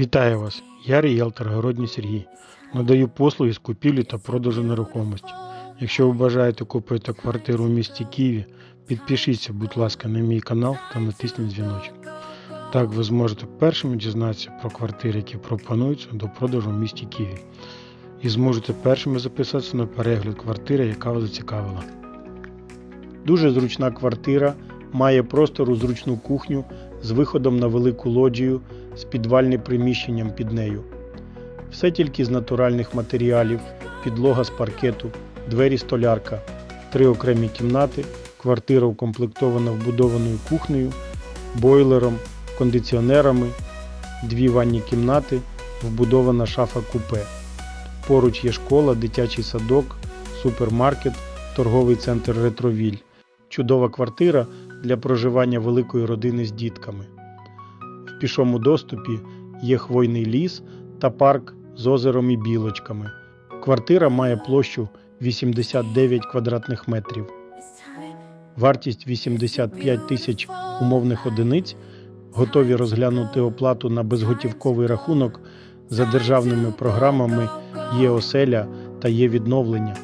Вітаю вас! Я ріелтор Городній Сергій. Надаю послуги з купівлі та продажу нерухомості. Якщо ви бажаєте купити квартиру в місті Києві, підпишіться, будь ласка, на мій канал та натисніть дзвіночок. Так ви зможете першими дізнатися про квартири, які пропонуються до продажу в місті Києві. І зможете першими записатися на перегляд квартири, яка вас зацікавила. Дуже зручна квартира, має простору зручну кухню з виходом на велику лоджію з підвальним приміщенням під нею. Все тільки з натуральних матеріалів, підлога з паркету, двері столярка, три окремі кімнати, квартира укомплектована вбудованою кухнею, бойлером, кондиціонерами, дві ванні кімнати, вбудована шафа купе. Поруч є школа, дитячий садок, супермаркет, торговий центр Ретровіль. Чудова квартира для проживання великої родини з дітками. В пішому доступі є хвойний ліс та парк з озером і білочками. Квартира має площу 89 квадратних метрів. Вартість 85 тисяч умовних одиниць. Готові розглянути оплату на безготівковий рахунок за державними програмами є оселя та є відновлення.